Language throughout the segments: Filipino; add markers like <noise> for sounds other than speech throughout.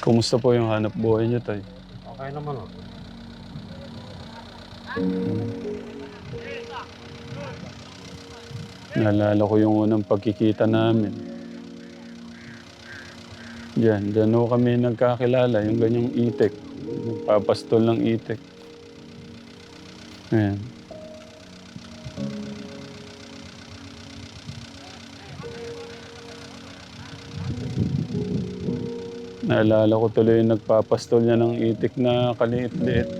Kumusta po yung hanap buhay niyo, tay? Okay naman oh. Naalala ko yung unang pagkikita namin. Diyan, diyan ho kami nagkakilala, yung ganyang itik. Papastol ng itik. Ayan. Naalala ko tuloy yung nagpapastol niya ng itik na kaliit-liit.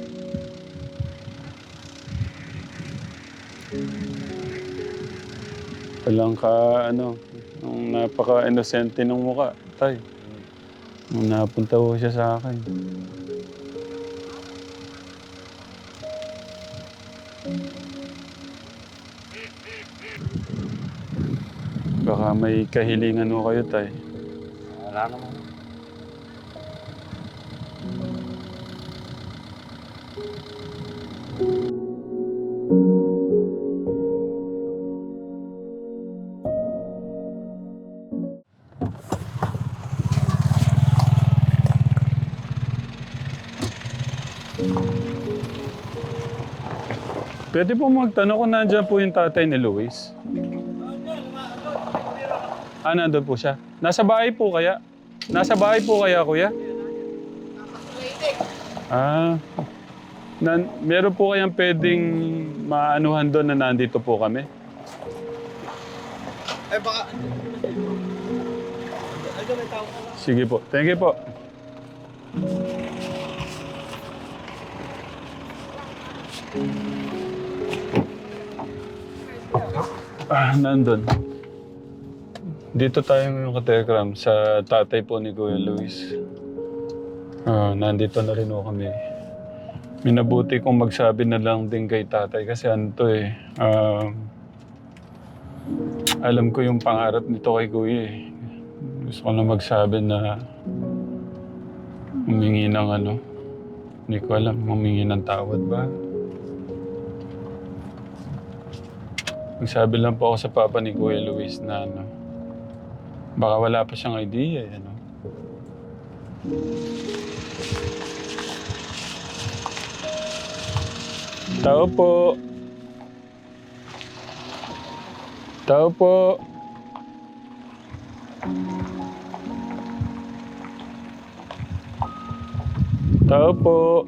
Walang ka, ano, nung napaka-inosente ng mukha, tay. Nung napunta ho siya sa akin. Baka may kahilingan ho kayo, tay. Wala naman. Pwede po magtanong kung nandiyan po yung tatay ni Luis. Ah, nandun po siya. Nasa bahay po kaya? Nasa bahay po kaya, kuya? Ah. Nan, meron po kayang pwedeng maanuhan doon na nandito po kami? Eh baka... Sige po. Thank you po. Ah, nandun. Dito tayo ngayon ka Telegram sa tatay po ni Kuya Luis. Ah, nandito na rin ho kami. Minabuti kong magsabi na lang din kay tatay kasi ano to eh. um, alam ko yung pangarap nito kay Kuya eh. Gusto ko na magsabi na humingi ng ano. Hindi ko alam, humingi ng tawad ba? Magsabi lang po ako sa papa ni Kuya Luis na ano. Baka wala pa siyang idea eh, ano. Tao po. Tao po. Tao po.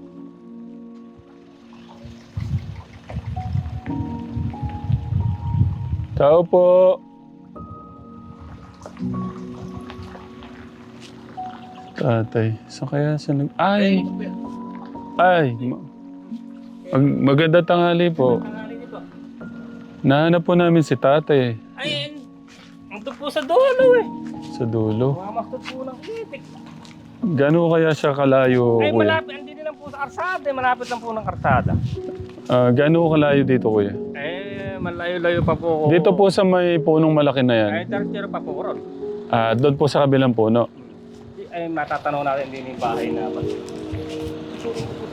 Tao po. Tatay, saan kaya siya nag... Ay! Ay! ma- Mag- maganda tanghali po. Nahanap po namin si tatay Ay, ito po sa dulo eh. sa dulo. Mamastot po ng itik. Gano'n kaya siya kalayo, Ay, kuya? malapit, hindi lang po sa karsada eh. Malapit lang po ng karsada. Ah, gano'n kalayo dito, kuya? Eh, malayo-layo pa po ako. Dito po sa may punong malaki na yan. Ay, tertiary pa po ko ron. Ah, doon po sa kabilang puno. Ay, matatanong natin din yung bahay na pag... Ayun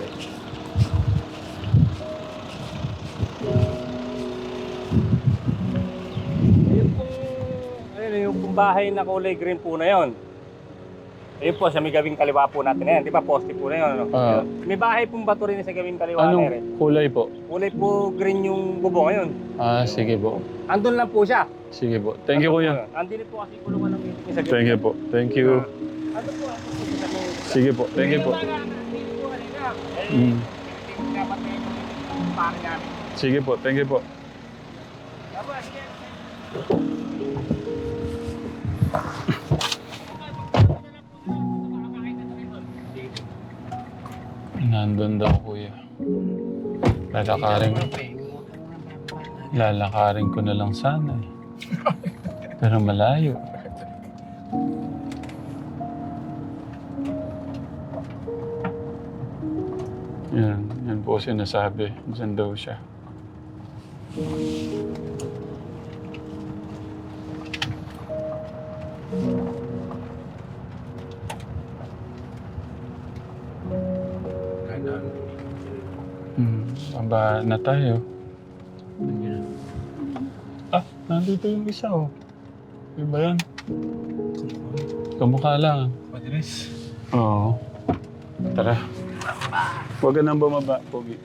yung bahay na kulay green po na yon. Ayun po, sa may gawing kaliwa po natin na yan. Di ba, poste po na yun. Ano? Ah. May bahay pong bato rin sa gawing kaliwa na rin. Anong kulay po? Kulay po green yung bubong ngayon. Ah, sige po. Andun lang po siya. Sige po. Thank you, kuya. Andun po kasi kulungan ng meeting sa Thank you po. Thank you. Andun po, andun po sa may... Sige po. Thank you po. Mm. Sige po. Thank you po. Nandun daw, kuya. Lalakarin Lalakarin ko na lang sana eh. Pero malayo. Yan, yan po sinasabi. Diyan daw siya. Aba na tayo. Ah, nandito yung isa oh. Yung ba yan? Kamukha lang. Madilis. Oo. Tara. Huwag ka nang bumaba, Pogi.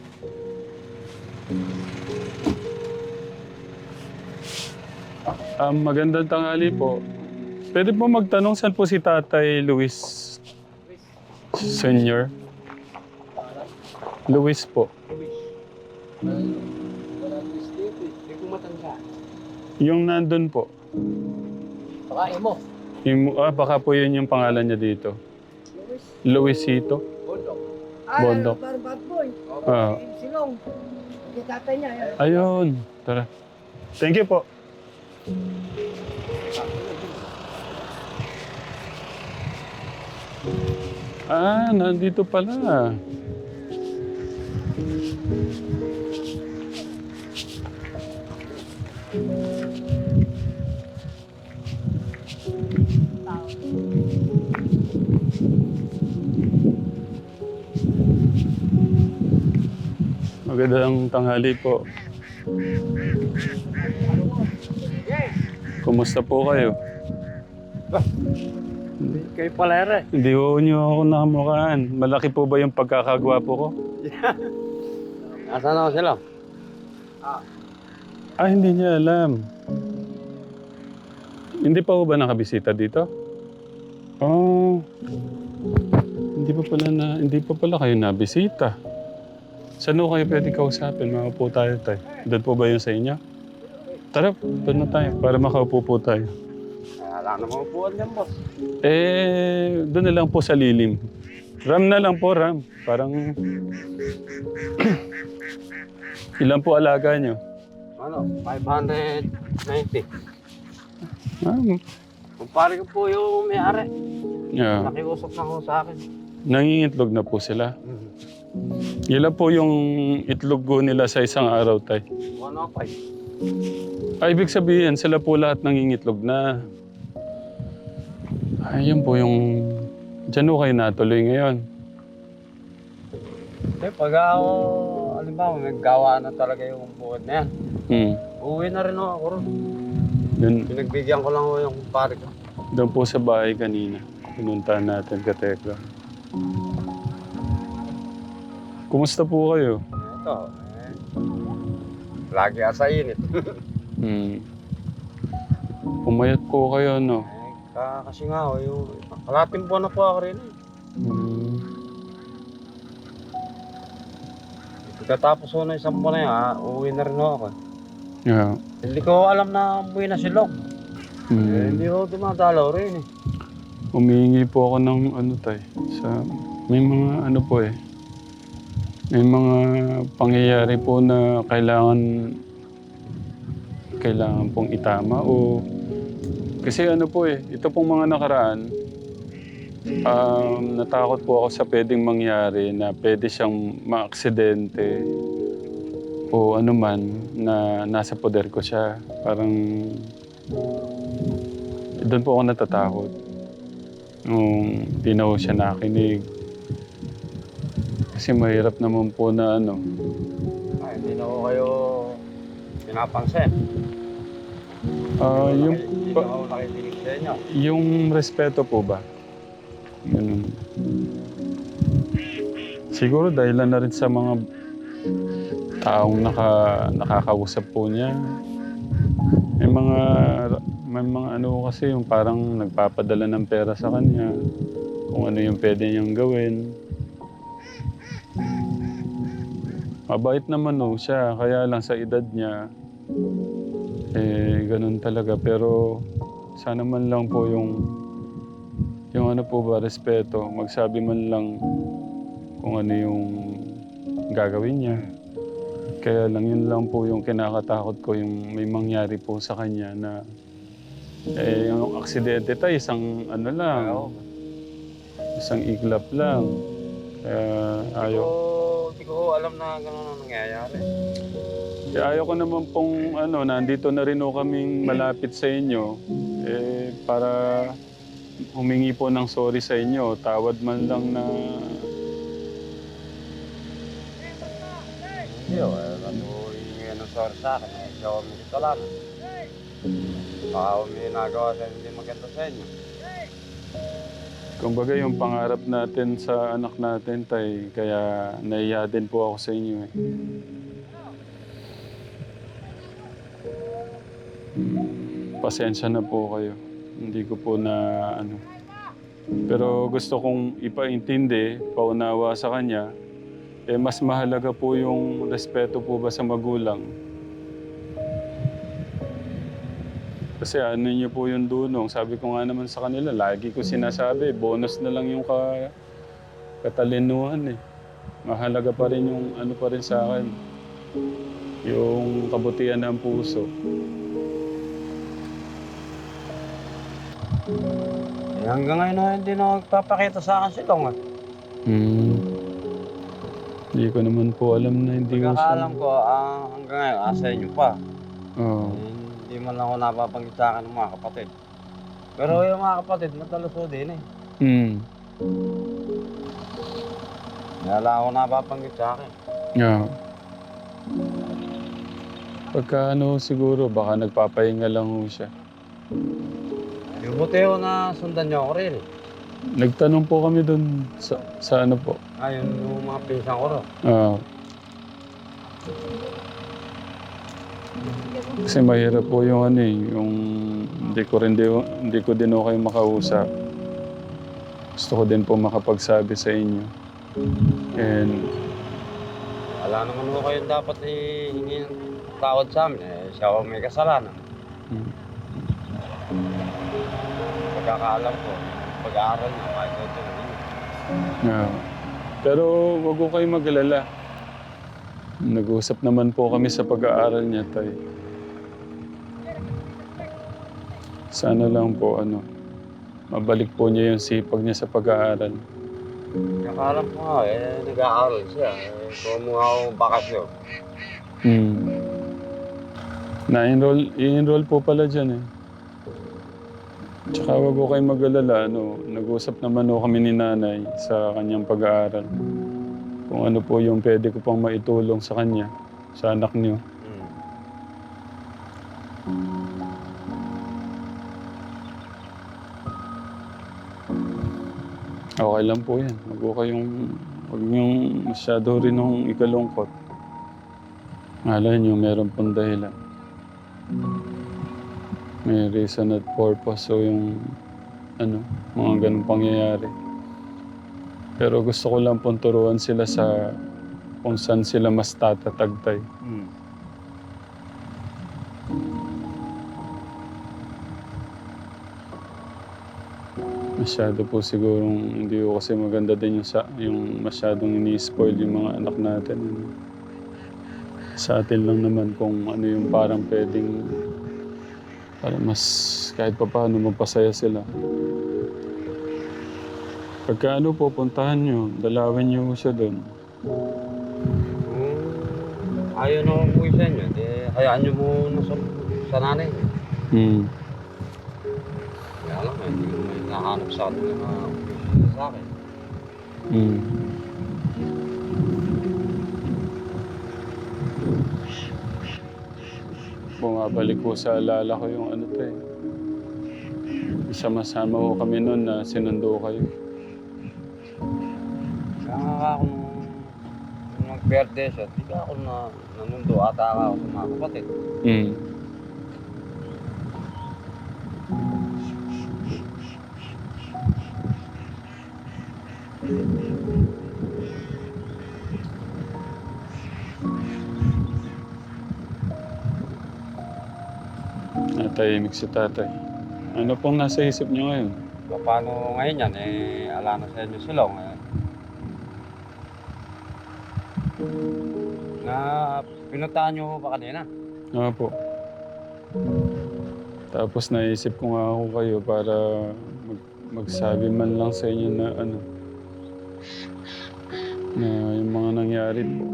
Um, magandang tanghali po. Pwede po magtanong saan po si Tatay Luis Senior? Luis po. Matanda. Yung nandun po. Pakain mo. Yung, ah, baka po yun yung pangalan niya dito. Luisito. Bondok. Bondok. Parang bad boy. Ah, Yung Silong. Yung tatay niya. yan. ayun. Tara. Thank you po. Ah, nandito pala. Magandang tanghali po. Kumusta po kayo? Kayo pala ere. Hindi ho niyo ako nakamukhaan. Malaki po ba yung pagkakagwapo ko? <laughs> Asan ako sila? Ah, hindi niya alam. Hindi pa ho ba nakabisita dito? Oh. Hindi pa pala na, hindi pa pala kayo nabisita. Saan ho kayo pwede kausapin? Makaupo tayo tayo. Doon po ba yun sa inyo? Tara, doon na tayo para makaupo po tayo. Wala namang upuan dyan, boss. Eh, doon na lang po sa lilim. Ram na lang po, Ram. Parang... <clears throat> Ilan po alaga nyo? Ano? 590. Ah, Kumpare ko po yung may-ari. yeah. Nakiusap na ko sa akin. Nangingitlog na po sila. Mhm. Ilan po yung itlog ko nila sa isang araw, tay? 105. Ay, ibig sabihin, sila po lahat nangingitlog na. Ayun po yung... Diyan ho kayo natuloy ngayon. Eh, pag ako, alimbawa, may gawa na talaga yung bukod na yan. Hmm. Uwi na rin ako ron. Doon, Pinagbigyan ko lang yung kumpare ko. doon po sa bahay kanina. Pinuntahan natin, katekla. Kumusta po kayo? Ito, eh, lagi asa init. <laughs> Hmm. Umayat po kayo, no? eh, ka- kasi nga, oh, yung kalating buwan na po ako rin. Eh. Hmm. Pagkatapos ko na isang buwan na yun, ah, uwi na rin ako. Yeah. Hindi ko alam na umuwi na si Lok. Eh, Hmm. hindi ko dumadalaw rin eh. Humihingi po ako ng ano tay, sa may mga ano po eh. May mga pangyayari po na kailangan kailangan pong itama o kasi ano po eh, ito pong mga nakaraan um, natakot po ako sa pwedeng mangyari na pwede siyang maaksidente o ano man na nasa poder ko siya. Parang doon po ako natatakot nung di na siya nakinig. Kasi mahirap naman po na ano. Ay, hindi na ko kayo pinapansin. Ah, yung, Hindi na ako nakikinig sa inyo. yung respeto po ba? Yun. Siguro dahilan na rin sa mga taong naka, nakakausap po niya. May mga may mga ano kasi yung parang nagpapadala ng pera sa kanya. Kung ano yung pwede niyang gawin. Mabait naman no siya, kaya lang sa edad niya, eh, ganun talaga. Pero sana man lang po yung, yung ano po ba, respeto. Magsabi man lang kung ano yung gagawin niya. Kaya lang yun lang po yung kinakatakot ko, yung may mangyari po sa kanya na eh, yung aksidente tayo, isang ano lang, isang iglap lang. Kaya ayaw. So, hindi ko alam na gano'n ang nangyayari. Eh, ayaw ko naman pong ano, nandito na rin ho kaming malapit sa inyo. Eh, para humingi po ng sorry sa inyo. Tawad man lang na... Hindi oh, eh, ano yung ng sorry sa akin. Eh, siya ako may kasalanan. Baka ako may nagawa sa hindi maganda sa inyo. Kumbaga yung pangarap natin sa anak natin, tay, kaya naiya din po ako sa inyo eh. Hmm, Pasensya na po kayo. Hindi ko po na ano. Pero gusto kong ipaintindi, paunawa sa kanya, eh mas mahalaga po yung respeto po ba sa magulang. Kasi ano niyo po yung dunong. Sabi ko nga naman sa kanila, lagi ko sinasabi, bonus na lang yung ka, katalinuhan eh. Mahalaga pa rin yung ano pa rin sa akin. Yung kabutihan ng puso. Eh, hanggang ngayon na hindi na magpapakita sa akin si Long. Eh. Hmm. Hindi ko naman po alam na hindi ko Pagkakaalam ko, ah, hanggang ngayon, asa inyo pa. Oo. Eh, hindi man lang ako sa akin ng mga kapatid. Pero yung mga kapatid, mataluso din eh. Hmm. Kaya lang ako napapanggit sa akin. Yeah. Pagka ano siguro, baka nagpapahinga lang ho siya. Yung buti ko na sundan niyo ako rin eh. Nagtanong po kami dun sa, sa ano po. Ayun, yung mga pinsan ko rin. Ah. Kasi mahirap po yung ano eh, yung hindi ko rin di, hindi ko din ako kayo makausap. Gusto ko din po makapagsabi sa inyo. And Wala naman ko kayong dapat hihingi ng tawad sa amin. Eh, siya ako may kasalanan. mm, Pagkakaalam ko, pag-aaral niya, kahit ito. yeah. Pero wag ko kayo mag-alala. Nag-usap naman po kami sa pag-aaral niya, tay. Sana lang po, ano, mabalik po niya yung sipag niya sa pag-aaral. Pagkakaalam ko nga, eh, nag-aaral siya. Eh, kung mga ako bakasyon. Hmm. Na-enroll, i-enroll po pala dyan eh. Tsaka wag ko kayo mag-alala, ano, nag-usap naman ho kami ni nanay sa kanyang pag-aaral. Kung ano po yung pwede ko pang maitulong sa kanya, sa anak niyo. Hmm. Okay lang po yan. Wag ko kayong, wag niyong masyado rin nung ikalungkot. Malay niyo, meron pong dahilan. May reason at purpose so yung ano, mga ganun pangyayari. Pero gusto ko lang pong turuan sila sa kung saan sila mas tatatagtay. Hmm. Masyado po sigurong hindi ko kasi maganda din yung, sa, yung masyadong ini-spoil yung mga anak natin. ano. Sa atin lang naman kung ano yung parang pwedeng para mas kahit pa paano magpasaya sila. Pagka ano po, puntahan nyo, dalawin nyo siya doon. Kung ayaw na akong uwi sa inyo, di hayaan niyo muna sa, sa nanay. Hmm. Kaya alam mo, hindi ko may nahanap sa atin na uwi sa akin. Hmm. Bumabalik po sa alala ko yung ano to eh. Sama-sama ko kami noon na sinundo kayo. Nga ako nung, nag-birthday siya, di ka ako na nanundo ata ako sa mga kapatid. Hmm. Natahimik si tatay. Ano pong nasa isip niyo ngayon? Paano ngayon yan? Eh, ala na sa inyo silong. Eh. Na pinuntahan niyo ba kanina? Nga po. Tapos naisip ko nga ako kayo para mag, magsabi man lang sa inyo na ano na yung mga nangyari po.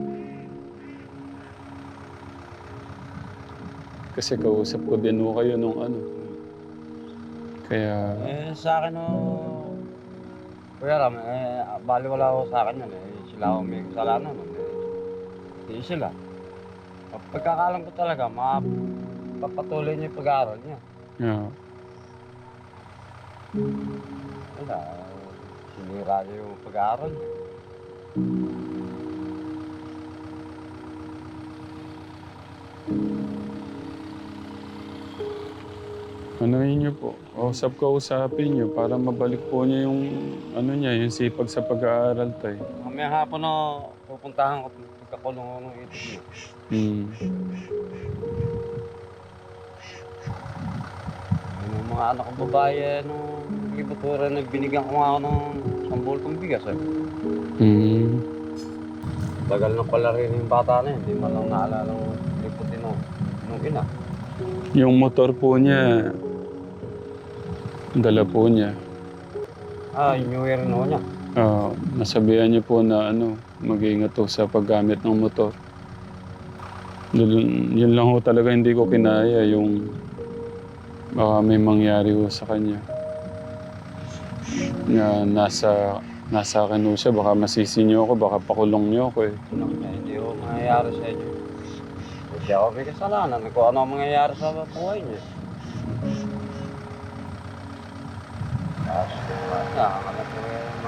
Kasi kausap ko din ho kayo nung ano. Kaya, Eh, sa akin, oh, Kuya Ram, eh, baliwala ako sa akin yan. Eh. Sila ako may kasalanan. Eh. Hindi sila. Pagkakalam ko talaga, mapapatuloy niya yung pag-aaral niya. yeah. Wala. Sinira niya yung pag-aaral niya. Ano yun niyo po? Kausap ko usapin niyo para mabalik po niya yung ano niya, yung sipag sa pag-aaral tay. Mamaya hapon na pupuntahan ko pagkakulong ko ng itik niya. Hmm. Yung mga anak kong babae, nung libutura, nagbinigyan ko nga ako ng isang bultong bigas eh. Hmm. Tagal na pala rin yung bata na yun, hindi man lang naalala ng liputin nung, nung ina. Yung motor po niya, dala po niya. Ah, yung New Year no niya. Ah, nasabihan niyo po na ano, mag-iingat po sa paggamit ng motor. Yun, lang ho talaga hindi ko kinaya, yung baka may mangyari ho sa kanya. Na nasa nasa akin ho siya, baka masisi niyo ako, baka pakulong niyo ako eh. Ano niya, hindi ko mangyayari sa inyo. Hindi ako may kasalanan. Kung ano ang mangyayari sa buhay niya. Tapos,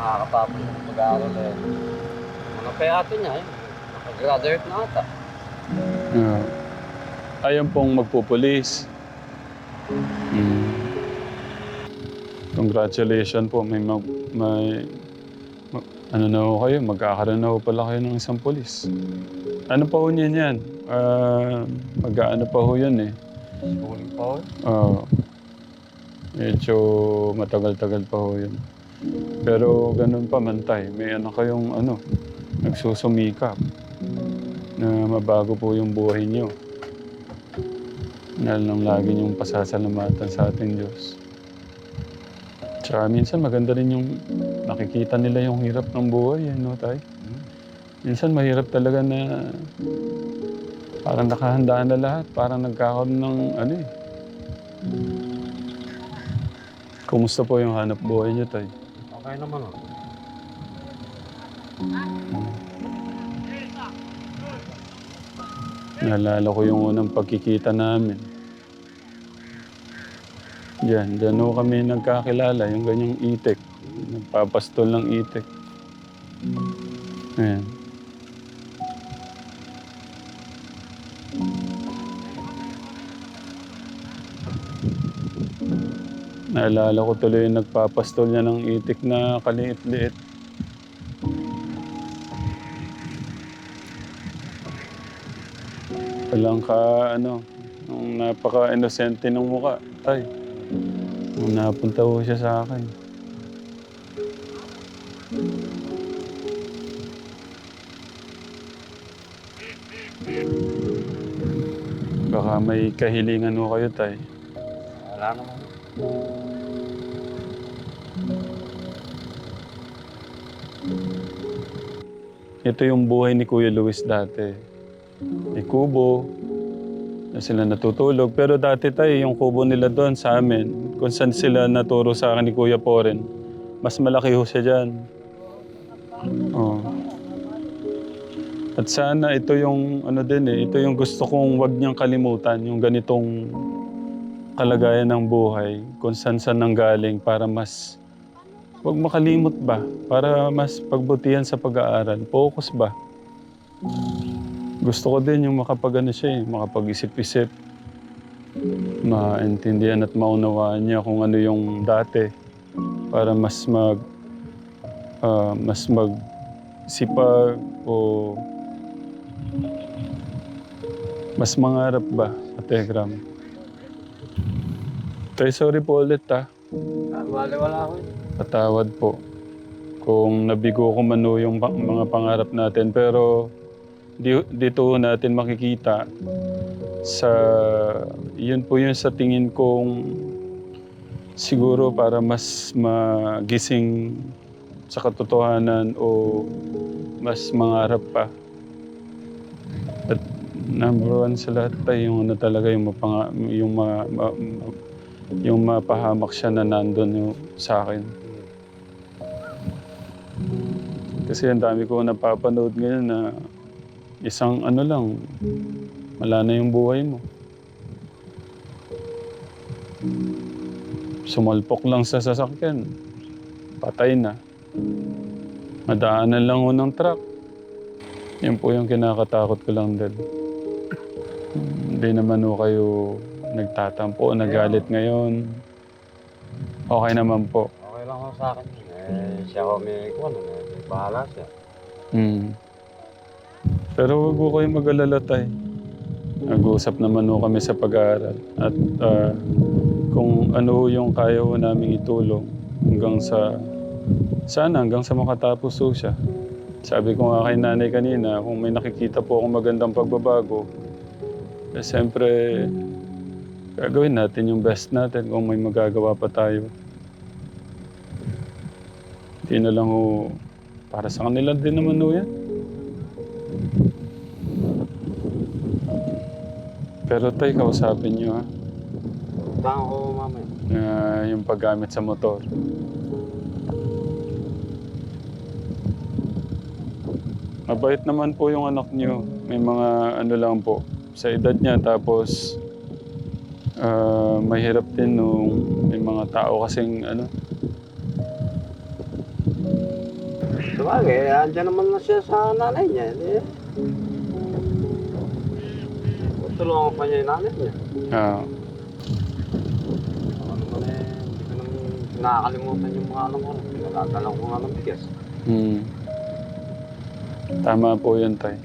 na, ano po yung makakatapos ng pag-aaral eh. Mga payate niya eh. Nakagraduate na ata. Ah. ayaw pong magpupulis. Mm. Congratulations po, may, mag, may ma- ano na ho kayo, magkakaroon na ho pala kayo ng isang pulis. Ano pa ho niyan yan? Ah, mag-ano pa ho yun eh. Schooling pa ako. Ah, medyo matagal-tagal pa ho yun. Pero ganun pa man tay, may ano kayong ano, nagsusumikap na mabago po yung buhay niyo. Na lang lagi niyong pasasalamatan sa ating Diyos. Tsaka minsan maganda rin yung nakikita nila yung hirap ng buhay, eh, no tay? Minsan mahirap talaga na parang nakahanda na lahat, parang nagkakaroon ng ano eh, Kumusta po yung hanap buhay niyo, Tay? Okay naman oh. Naalala ko yung unang pagkikita namin. Diyan, diyan ho kami nagkakilala, yung ganyang itik. Nagpapastol ng itik. Ayan. Naalala ko tuloy yung nagpapastol niya ng itik na kaliit-liit. Walang ka, ano, nung napaka-inosente ng mukha. Ay, nung napunta ko siya sa akin. Baka may kahilingan mo kayo, tay. Wala naman. Ito yung buhay ni Kuya Luis dati. May kubo, na sila natutulog. Pero dati tayo, yung kubo nila doon sa amin, kung saan sila naturo sa akin ni Kuya Poren, mas malaki ho siya dyan. Oh. At sana ito yung ano din eh, ito yung gusto kong wag niyang kalimutan, yung ganitong kalagayan ng buhay, kung saan saan nanggaling para mas wag makalimot ba, para mas pagbutihan sa pag-aaral, focus ba. Gusto ko din yung makapag ano siya eh, makapag-isip-isip, maintindihan at maunawaan niya kung ano yung dati para mas mag ah, mas mag sipag o mas mangarap ba, Ategram? Tay, sorry po ulit ah. Ah, Wala, wala ako eh. Patawad po. Kung nabigo ko man yung pa- mga pangarap natin. Pero di, dito natin makikita sa... Yun po yun sa tingin kong siguro para mas magising sa katotohanan o mas mangarap pa. At number one sa lahat tayo yung ano talaga yung mapanga, yung ma, ma- ma- yung mapahamak siya na nandun yung, sa akin. Kasi ang dami ko napapanood ngayon na isang ano lang, wala na yung buhay mo. Sumalpok lang sa sasakyan, patay na. Madaanan lang ho ng truck. Yan po yung kinakatakot ko lang din. Hindi naman ho kayo nagtatampo, nagalit ngayon. Okay naman po. Okay lang ako sa akin. Eh, siya ako may. Eh, may bahala siya. Hmm. Pero wag ko kayo mag-alala tay. Nag-uusap naman ho kami sa pag-aaral. At ah, kung ano ho yung kaya ho namin itulong hanggang sa... Sana hanggang sa makatapos ho siya. Sabi ko nga kay nanay kanina, kung may nakikita po akong magandang pagbabago, eh siyempre gagawin natin yung best natin kung may magagawa pa tayo. Hindi na lang ho, para sa kanila din naman ho yan. Pero tay, kausapin nyo ha, Saan ako mamaya? na yung paggamit sa motor. Mabait naman po yung anak nyo. May mga ano lang po, sa edad niya. Tapos, ah, mahirap din nung may mga tao kasing ano, Sabagay, andyan naman na siya sa nanay niya. Eh. Tulungan pa niya yung nanay niya. ah, Ano naman eh, hindi ko naman nakakalimutan yung mga ano ko. Pinagdadalang ko nga ng bigas. hmm. Tama po yun, tay.